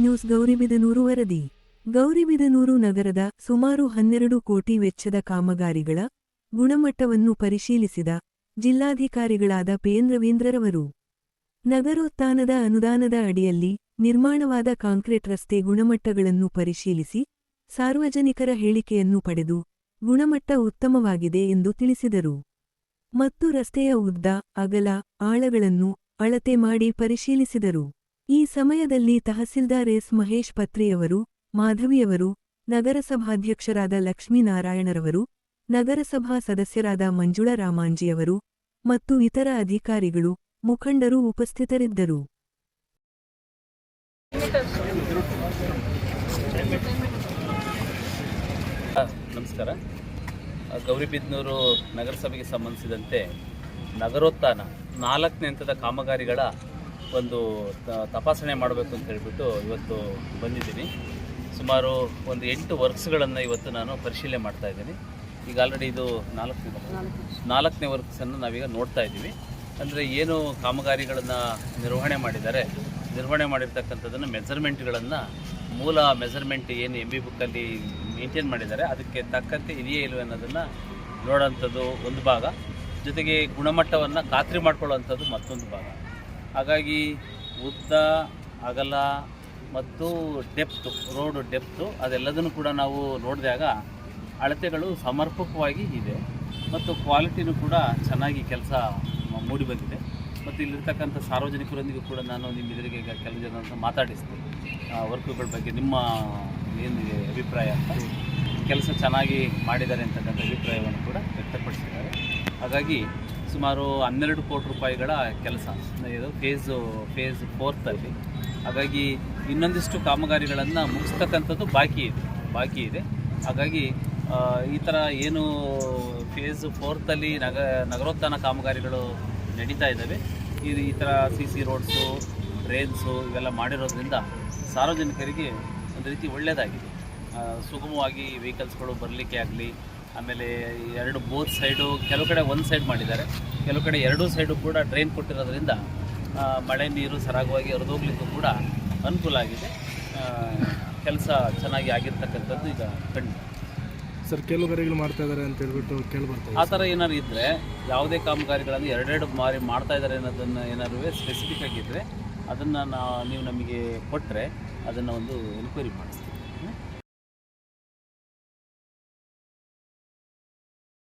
News Gauribidanur ವರದಿ. ಗೌರಿಬಿದನೂರು ನಗರದ ಸುಮಾರು ಹನ್ನೆರಡು ಕೋಟಿ ವೆಚ್ಚದ ಕಾಮಗಾರಿಗಳ ಗುಣಮಟ್ಟವನ್ನು ಪರಿಶೀಲಿಸಿದ ಜಿಲ್ಲಾಧಿಕಾರಿಗಳಾದ ಪೇನ್ ರವೀಂದ್ರರವರು. ನಗರೋತ್ಥಾನದ ಅನುದಾನದ ಅಡಿಯಲ್ಲಿ ನಿರ್ಮಾಣವಾದ ಕಾಂಕ್ರೀಟ್ ರಸ್ತೆ ಗುಣಮಟ್ಟಗಳನ್ನು ಪರಿಶೀಲಿಸಿ ಸಾರ್ವಜನಿಕರ ಹೇಳಿಕೆಯನ್ನು ಪಡೆದು ಗುಣಮಟ್ಟ ಉತ್ತಮವಾಗಿದೆ ಎಂದು ತಿಳಿಸಿದರು. ಮತ್ತು ರಸ್ತೆಯ ಉದ್ದ, ಅಗಲ, ಆಳಗಳನ್ನು ಅಳತೆ ಮಾಡಿ ಪರಿಶೀಲಿಸಿದರು. ಈ ಸಮಯದಲ್ಲಿ ತಹಸೀಲ್ದಾರ್ ಎಸ್. ಮಹೇಶ್ ಪತ್ರಿಯವರು, ಮಾಧವಿಯವರು, ನಗರಸಭಾಧ್ಯಕ್ಷರಾದ ಲಕ್ಷ್ಮೀನಾರಾಯಣರವರು, ನಗರಸಭಾ ಸದಸ್ಯರಾದ ಮಂಜುಳಾ ರಾಮಾಂಜಿಯವರು ಮತ್ತು ಇತರ ಅಧಿಕಾರಿಗಳು, ಮುಖಂಡರು ಉಪಸ್ಥಿತರಿದ್ದರು. ನಮಸ್ಕಾರ. ಗೌರಿಬಿದ್ನೂರು ನಗರಸಭೆಗೆ ಸಂಬಂಧಿಸಿದಂತೆ ನಗರೋತ್ಥಾನ ನಾಲ್ಕನೇ ಹಂತದ ಕಾಮಗಾರಿಗಳ ಒಂದು ತಪಾಸಣೆ ಮಾಡಬೇಕು ಅಂತ ಹೇಳಿಬಿಟ್ಟು ಇವತ್ತು ಬಂದಿದ್ದೀನಿ. ಸುಮಾರು ಒಂದು ಎಂಟು ವರ್ಕ್ಸ್ಗಳನ್ನು ಇವತ್ತು ನಾನು ಪರಿಶೀಲನೆ ಮಾಡ್ತಾ ಇದ್ದೀನಿ. ಈಗ ಆಲ್ರೆಡಿ ಇದು ನಾಲ್ಕನೇ ನಾಲ್ಕನೇ ವರ್ಕ್ಸನ್ನು ನಾವೀಗ ನೋಡ್ತಾ ಇದ್ದೀವಿ. ಅಂದರೆ ಏನು ಕಾಮಗಾರಿಗಳನ್ನು ನಿರ್ವಹಣೆ ಮಾಡಿದ್ದಾರೆ, ನಿರ್ವಹಣೆ ಮಾಡಿರ್ತಕ್ಕಂಥದ್ದನ್ನು ಮೆಜರ್ಮೆಂಟ್ಗಳನ್ನು ಮೂಲ ಮೆಜರ್ಮೆಂಟ್ ಏನು ಎಂ ಬಿ ಬುಕ್ಕಲ್ಲಿ ಮೇಂಟೈನ್ ಮಾಡಿದ್ದಾರೆ, ಅದಕ್ಕೆ ತಕ್ಕಂತೆ ಇದೆಯೇ ಇಲ್ಲವೇ ಅನ್ನೋದನ್ನು ನೋಡೋಂಥದ್ದು ಒಂದು ಭಾಗ. ಜೊತೆಗೆ ಗುಣಮಟ್ಟವನ್ನು ಖಾತ್ರಿ ಮಾಡ್ಕೊಳ್ಳೋವಂಥದ್ದು ಮತ್ತೊಂದು ಭಾಗ. ಹಾಗಾಗಿ ಉದ್ದ, ಅಗಲ ಮತ್ತು ಡೆಪ್ತು ರೋಡು ಡೆಪ್ತು ಅದೆಲ್ಲದನ್ನು ಕೂಡ ನಾವು ನೋಡಿದಾಗ ಅಳತೆಗಳು ಸಮರ್ಪಕವಾಗಿ ಇದೆ ಮತ್ತು ಕ್ವಾಲಿಟಿನೂ ಕೂಡ ಚೆನ್ನಾಗಿ ಕೆಲಸ ಮೂಡಿ ಬಂದಿದೆ. ಮತ್ತು ಇಲ್ಲಿರ್ತಕ್ಕಂಥ ಸಾರ್ವಜನಿಕರೊಂದಿಗೂ ಕೂಡ ನಾನು ನಿಮ್ಮ ಎದುರಿಗೆ ಈಗ ಕೆಲವು ಜನ ಮಾತಾಡಿಸ್ತೀನಿ. ವರ್ಕ್ಗಳ ಬಗ್ಗೆ ನಿಮ್ಮ ಏನಿದೆ ಅಭಿಪ್ರಾಯ ಅಂತ. ಕೆಲಸ ಚೆನ್ನಾಗಿ ಮಾಡಿದ್ದಾರೆ ಅಂತಕ್ಕಂಥ ಅಭಿಪ್ರಾಯವನ್ನು ಕೂಡ ವ್ಯಕ್ತಪಡಿಸಿದ್ದಾರೆ. ಹಾಗಾಗಿ ಸುಮಾರು ಹನ್ನೆರಡು ಕೋಟಿ ರೂಪಾಯಿಗಳ ಕೆಲಸ. ಇದು ಫೇಸು ಫೇಸ್ ಫೋರ್ತಲ್ಲಿ ಹಾಗಾಗಿ ಇನ್ನೊಂದಿಷ್ಟು ಕಾಮಗಾರಿಗಳನ್ನು ಮುಗಿಸ್ತಕ್ಕಂಥದ್ದು ಬಾಕಿ ಇದೆ. ಬಾಕಿ ಇದೆ. ಹಾಗಾಗಿ ಈ ಥರ ಏನು ಫೇಸ್ ಫೋರ್ತಲ್ಲಿ ನಗ, ನಗರೋತ್ಥಾನ ಕಾಮಗಾರಿಗಳು ನಡೀತಾ ಇದ್ದಾವೆ. ಈ ಈ ಥರ ಸಿ ಸಿ ರೋಡ್ಸು ಡ್ರೈನ್ಸು ಇವೆಲ್ಲ ಮಾಡಿರೋದ್ರಿಂದ ಸಾರ್ವಜನಿಕರಿಗೆ ಒಂದು ರೀತಿ ಒಳ್ಳೆಯದಾಗಿದೆ ಸುಗಮವಾಗಿ ವೆಹಿಕಲ್ಸ್ಗಳು ಬರಲಿಕ್ಕೆ ಆಗಲಿ ಆಮೇಲೆ ಎರಡು ಬೋತ್ ಸೈಡು ಕೆಲವು ಕಡೆ ಒಂದು ಸೈಡ್ ಮಾಡಿದ್ದಾರೆ. ಕೆಲವು ಕಡೆ ಎರಡೂ ಸೈಡು ಕೂಡ ಡ್ರೈನ್ ಕೊಟ್ಟಿರೋದ್ರಿಂದ ಮಳೆ ನೀರು ಸರಾಗವಾಗಿ ಹರಿದೋಗ್ಲಿಕ್ಕೂ ಕೂಡ ಅನುಕೂಲ ಆಗಿದೆ. ಕೆಲಸ ಚೆನ್ನಾಗಿ ಆಗಿರ್ತಕ್ಕಂಥದ್ದು ಈಗ ಕಂಡು ಸರ್ ಕೆಲವು ಮಾಡ್ತಾ ಇದ್ದಾರೆ ಅಂತ ಹೇಳ್ಬಿಟ್ಟು ಕೇಳ್ಬರ್ತಾರೆ ಬರ್ತಾ ಆ ಥರ ಏನಾದ್ರು ಇದ್ದರೆ ಯಾವುದೇ ಕಾಮಗಾರಿಗಳನ್ನು ಎರಡೆರಡು ಬಾರಿ ಮಾಡ್ತಾ ಇದ್ದಾರೆ ಅನ್ನೋದನ್ನು ಏನಾದ್ರು ಸ್ಪೆಸಿಫಿಕ್ ಆಗಿದ್ದರೆ ಅದನ್ನು ನಾ ನೀವು ನಮಗೆ ಕೊಟ್ಟರೆ ಅದನ್ನು ಒಂದು ಎನ್ಕ್ವೈರಿ ಮಾಡಿಸ್ತೀವಿ.